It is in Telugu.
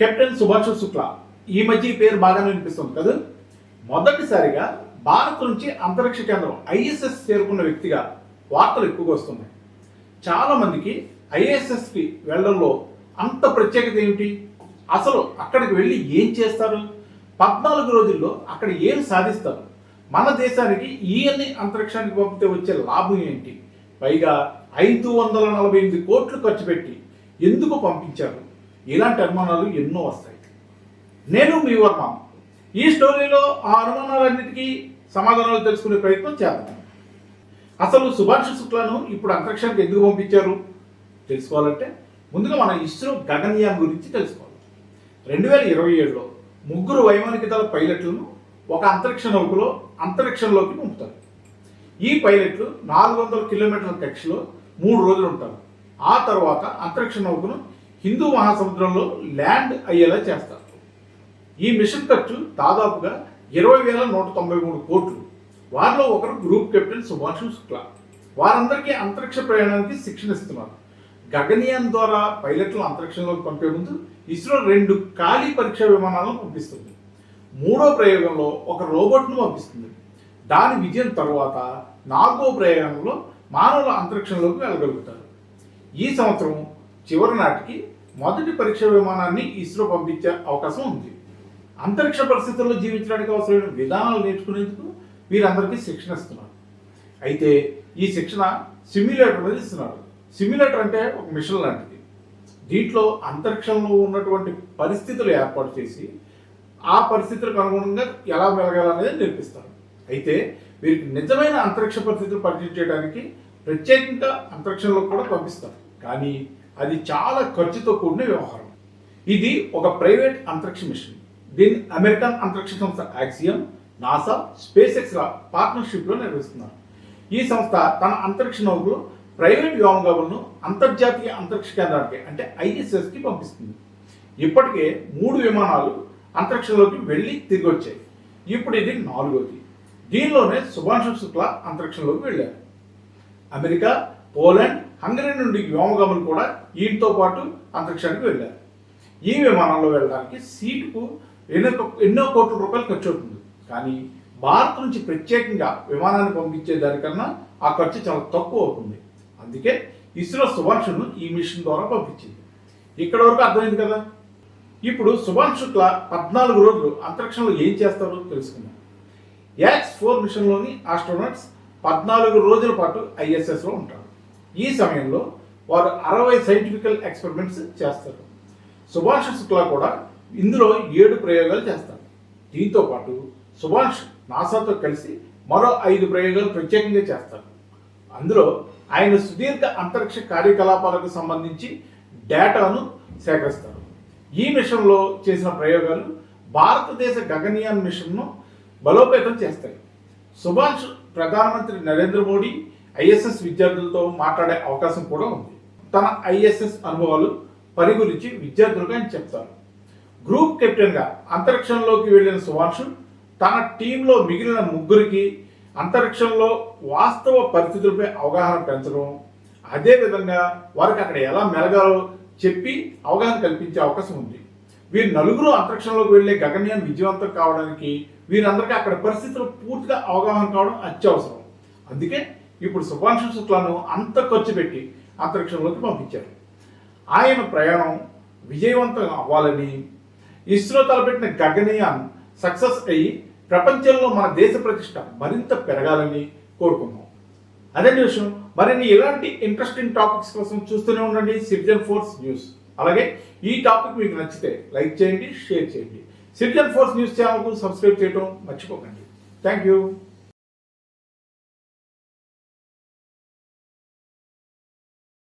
కెప్టెన్ సుభాష్ శుక్లా. ఈ మధ్య ఈ పేరు బాగానే వినిపిస్తుంది కదా? మొదటిసారిగా భారత్ నుంచి అంతరిక్ష కేంద్రం ఐఎస్ఎస్ చేరుకున్న వ్యక్తిగా వార్తలు ఎక్కువగా వస్తున్నాయి. చాలామందికి ఐఎస్ఎస్కి వెళ్ళడంలో అంత ప్రత్యేకత ఏమిటి? అసలు అక్కడికి వెళ్ళి ఏం చేస్తారు? పద్నాలుగు రోజుల్లో అక్కడ ఏం సాధిస్తారు? మన దేశానికి ఈయన్ని అంతరిక్షానికి పంపితే వచ్చే లాభం ఏంటి? పైగా ఐదు వందల నలభై ఎనిమిది కోట్లు ఖర్చు పెట్టి ఎందుకు పంపించారు? ఇలాంటి అనుమానాలు ఎన్నో వస్తాయి. నేను మీ వర్మ. ఈ స్టోరీలో ఆ అనుమానాలన్నిటికీ సమాధానాలు తెలుసుకునే ప్రయత్నం చేద్దాం. అసలు సుభాష్ శుక్లాను ఇప్పుడు అంతరిక్షానికి ఎందుకు పంపించారు? తెలుసుకోవాలంటే ముందుగా మన ఇస్రో గగన్యాన్ గురించి తెలుసుకోవాలి. రెండు వేల ఇరవై ఏడులో ముగ్గురు వైమానిక దళ పైలట్లను ఒక అంతరిక్ష నౌకలో అంతరిక్షంలోకి పంపుతారు. ఈ పైలట్లు నాలుగు వందల కిలోమీటర్ల కక్షలో మూడు రోజులు ఉంటారు. ఆ తర్వాత అంతరిక్ష నౌకను హిందూ మహాసముద్రంలో ల్యాండ్ అయ్యేలా చేస్తారు. ఈ మిషన్ ఖర్చు దాదాపుగా ఇరవై వేల నూట తొంభై మూడు కోట్లు. వారిలో ఒకరు గ్రూప్ కెప్టెన్ సుభాషు శుక్లా. వారందరికీ అంతరిక్ష ప్రయాణానికి శిక్షణ ఇస్తున్నారు. గగనయాన్ ద్వారా పైలట్లు అంతరిక్షంలోకి పంపే ముందు ఇస్రో రెండు ఖాళీ పరీక్షా విమానాలను పంపిస్తుంది. మూడో ప్రయోగంలో ఒక రోబోట్ను పంపిస్తుంది. దాని విజయం తర్వాత నాలుగో ప్రయోగంలో మానవుల అంతరిక్షంలోకి వెళ్ళగలుగుతారు. ఈ సంవత్సరం చివరి నాటికి మొదటి పరీక్ష విమానాన్ని ఇస్రో పంపించే అవకాశం ఉంది. అంతరిక్ష పరిస్థితుల్లో జీవించడానికి అవసరమైన విధానాలు నేర్చుకునేందుకు వీరందరికీ శిక్షణ ఇస్తున్నారు. అయితే ఈ శిక్షణ సిమ్యులేటర్ మీద ఇస్తున్నారు. సిమ్యులేటర్ అంటే ఒక మిషన్ లాంటిది. దీంట్లో అంతరిక్షంలో ఉన్నటువంటి పరిస్థితులు ఏర్పాటు చేసి ఆ పరిస్థితులకు అనుగుణంగా ఎలా మెలగాలనేది నేర్పిస్తారు. అయితే వీరికి నిజమైన అంతరిక్ష పరిస్థితులు పరిచయం చేయడానికి ప్రత్యేకంగా అంతరిక్షంలో కూడా పంపిస్తారు. కానీ అది చాలా ఖర్చుతో కూడిన వ్యవహారం. ఇది ఒక ప్రైవేట్ అంతరిక్ష మిషన్. దీన్ని అమెరికన్ అంతరిక్ష సంస్థ యాక్సియం నాసా స్పేస్ ఎక్స్ పార్ట్నర్షిప్లో నిర్వహిస్తున్నారు. ఈ సంస్థ తన అంతరిక్ష నౌకలు ప్రైవేట్ వ్యోమగాములను అంతర్జాతీయ అంతరిక్ష కేంద్రానికి అంటే ఐఎస్ఎస్కి పంపిస్తుంది. ఇప్పటికే మూడు విమానాలు అంతరిక్షంలోకి వెళ్ళి తిరిగి వచ్చాయి. ఇప్పుడు ఇది నాలుగోది. దీనిలోనే సుభాష్ శుక్లా అంతరిక్షంలోకి వెళ్ళారు. అమెరికా పోలాండ్ హంగరీ నుండి వ్యోమగములు కూడా వీటితో పాటు అంతరిక్షానికి వెళ్ళారు. ఈ విమానంలో వెళ్ళడానికి సీటుకు ఎన్నో ఎన్నో కోట్ల రూపాయలు ఖర్చు అవుతుంది. కానీ భారత్ నుంచి ప్రత్యేకంగా విమానాన్ని పంపించే దానికన్నా ఆ ఖర్చు చాలా తక్కువ అవుతుంది. అందుకే ఇస్రో సుభాషును ఈ మిషన్ ద్వారా పంపించింది. ఇక్కడ వరకు అర్థమైంది కదా? ఇప్పుడు సుభాష్ శుక్ల పద్నాలుగు రోజులు అంతరిక్షంలో ఏం చేస్తారో తెలుసుకుందాం. యాక్స్ ఫోర్ మిషన్లోని ఆస్ట్రోనట్స్ పద్నాలుగు రోజుల పాటు ఐఎస్ఎస్లో ఉంటారు. ఈ సమయంలో వారు అరవై సైంటిఫికల్ ఎక్స్పెరిమెంట్స్ చేస్తారు. సుభాష్ శుక్లా కూడా ఇందులో ఏడు ప్రయోగాలు చేస్తారు. దీంతో పాటు సుభాష్ నాసాతో కలిసి మరో ఐదు ప్రయోగాలు ప్రత్యేకంగా చేస్తారు. అందులో ఆయన సుదీర్ఘ అంతరిక్ష కార్యకలాపాలకు సంబంధించి డేటాను సేకరిస్తారు. ఈ మిషన్లో చేసిన ప్రయోగాలు భారతదేశ గగనయాన్ మిషన్ను బలోపేతం చేస్తాయి. సుభాష్ ప్రధానమంత్రి నరేంద్ర మోడీ ఐఎస్ఎస్ విద్యార్థులతో మాట్లాడే అవకాశం కూడా ఉంది. తన ఐఎస్ఎస్ అనుభవాలు పని గురించి విద్యార్థులకు ఆయన చెప్తారు. గ్రూప్ కెప్టెన్గా అంతరిక్షంలోకి వెళ్ళిన సుభాష్ తన టీంలో మిగిలిన ముగ్గురికి అంతరిక్షంలో వాస్తవ పరిస్థితులపై అవగాహన పెంచడం అదేవిధంగా వారికి అక్కడ ఎలా మెలగాలో చెప్పి అవగాహన కల్పించే అవకాశం ఉంది. వీరు నలుగురు అంతరిక్షంలోకి వెళ్ళే గగనయాన్ విజయవంతం కావడానికి వీరందరికీ అక్కడ పరిస్థితులు పూర్తిగా అవగాహన కావడం అత్యవసరం. అందుకే ఇప్పుడు సుభాష్ శుక్లాను అంత ఖర్చు పెట్టి అంతరిక్షంలోకి పంపించారు. ఆయన ప్రయాణం విజయవంతం అవ్వాలని ఇస్రో తలపెట్టిన గగనయాన్ సక్సెస్ అయ్యి ప్రపంచంలో మన దేశ ప్రతిష్ట మరింత పెరగాలని కోరుకున్నాం అదే విషయం మరిన్ని ఇలాంటి ఇంట్రెస్టింగ్ టాపిక్స్ కోసం చూస్తూనే ఉండండి సిటిజన్ ఫోర్స్ న్యూస్ అలాగే ఈ టాపిక్ మీకు నచ్చితే లైక్ చేయండి షేర్ చేయండి. సిటిజన్ ఫోర్స్ న్యూస్ ఛానల్కు సబ్స్క్రైబ్ చేయడం మర్చిపోకండి. Thank you